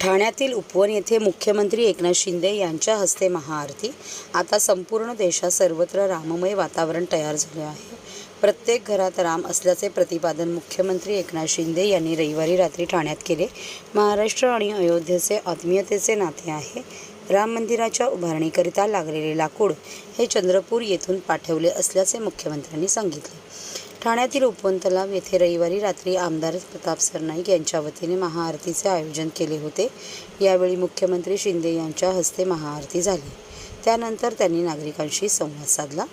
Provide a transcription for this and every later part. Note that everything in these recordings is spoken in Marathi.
ठाण्यातील उपवन येथे मुख्यमंत्री एकनाथ शिंदे यांच्या हस्ते महाआरती. आता संपूर्ण देशात सर्वत्र राममय वातावरण तयार झाले आहे. प्रत्येक घरात राम असल्याचे प्रतिपादन मुख्यमंत्री एकनाथ शिंदे यांनी रविवारी रात्री ठाण्यात केले. महाराष्ट्र आणि अयोध्येचे आत्मीयतेचे नाते आहे. राम मंदिराच्या उभारणीकरिता लागलेले लाकूड हे चंद्रपूर येथून पाठवले असल्याचे मुख्यमंत्र्यांनी सांगितले. ठाण्यातील उपवन तलाव येथे रविवारी रात्री आमदार प्रताप सरनाईक यांच्या वतीने महाआरतीचे आयोजन केले होते. यावेळी मुख्यमंत्री शिंदे यांच्या हस्ते महाआरती झाली. त्यानंतर त्यांनी नागरिकांशी संवाद साधला.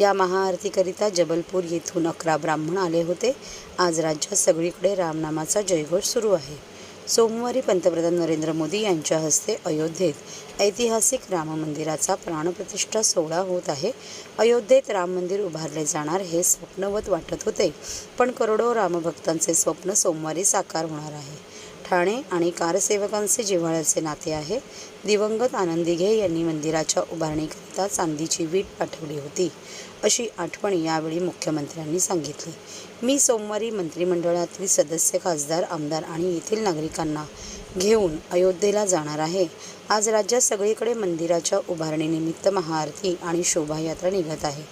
या महाआरतीकरिता जबलपूर येथून अकरा ब्राह्मण आले होते. आज राज्यात सगळीकडे रामनामाचा जयघोष सुरू आहे. सोमवारी पंतप्रधान नरेंद्र मोदी यांच्या हस्ते अयोध्येत ऐतिहासिक राम मंदिराचा प्राणप्रतिष्ठा सोहळा होत आहे. अयोध्येत राम मंदिर उभारले जाणार हे स्वप्नवत वाटत होते पण करोडो रामभक्तांचे स्वप्न सोमवारी साकार होणार आहे. ठाणे आणि कारसेवकांचे जिव्हाळ्याचे नाते आहे. दिवंगत आनंदी घे यांनी मंदिराच्या उभारणीकरिता चांदीची वीट पाठवली होती अशी आठवण यावेळी मुख्यमंत्र्यांनी सांगितली. मी सोमवारी मंत्रिमंडळातील सदस्य खासदार आमदार आणि येथील नागरिकांना घेऊन अयोध्येला जाणार आहे. आज राज्यात सगळीकडे मंदिराच्या उभारणीनिमित्त महाआरती आणि शोभायात्रा निघत आहे.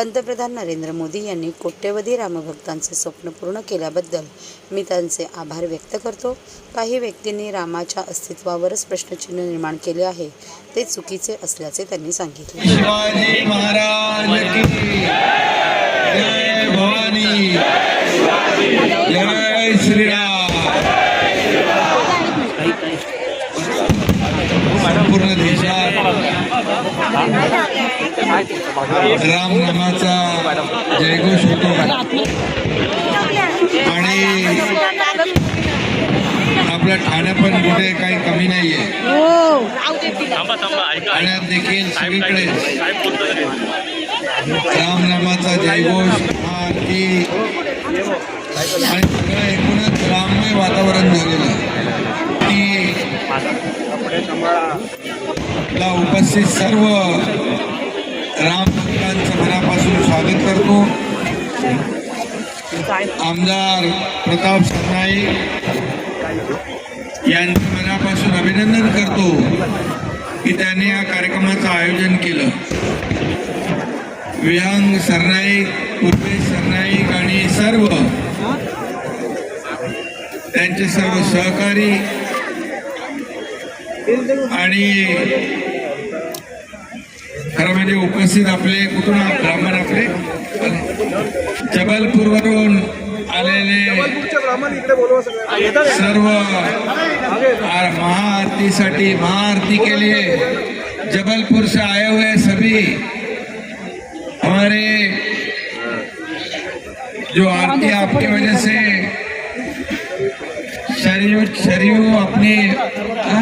पंतप्रधान नरेंद्र मोदी यांनी कोट्यवधी रामभक्तांचे स्वप्न पूर्ण केल्याबद्दल मी त्यांचे आभार व्यक्त करतो. काही व्यक्तींनी रामाच्या अस्तित्वावरच प्रश्नचिन्ह निर्माण केले आहे. ते चुकीचे असल्याचे त्यांनी सांगितले. संपूर्ण देशात. राम नामाचा जयघोष होतो. आणि आपलं ठाणे पण कुठे काही कमी नाहीये. ठाण्यात देखील सगळीकडे रामनामाचा जयघोष. आरती आणि सगळं एकूणच राममय वातावरण झालेलं आहे. ती ला उपस्थित सर्व राम भक्तांचं मनापासून स्वागत करतो. आमदार प्रताप सरनाईक यांचं मनापासून अभिनंदन करतो की त्यांनी या कार्यक्रमाचं आयोजन केलं. विहंग सरनाईक पूर्वेश सरनाईक आणि सर्व त्यांचे सर्व सहकारी आणि खरं म्हणजे उपस्थित आपले कुठून ब्राह्मण आपले? जबलपूरवरून आलेले सर्व महाआरतीसाठी महाआरती के लिए जबलपुर से आए हुए सभी हमारे जो आरती आपकी वजह से शरीर शरीर अपनी हाँ?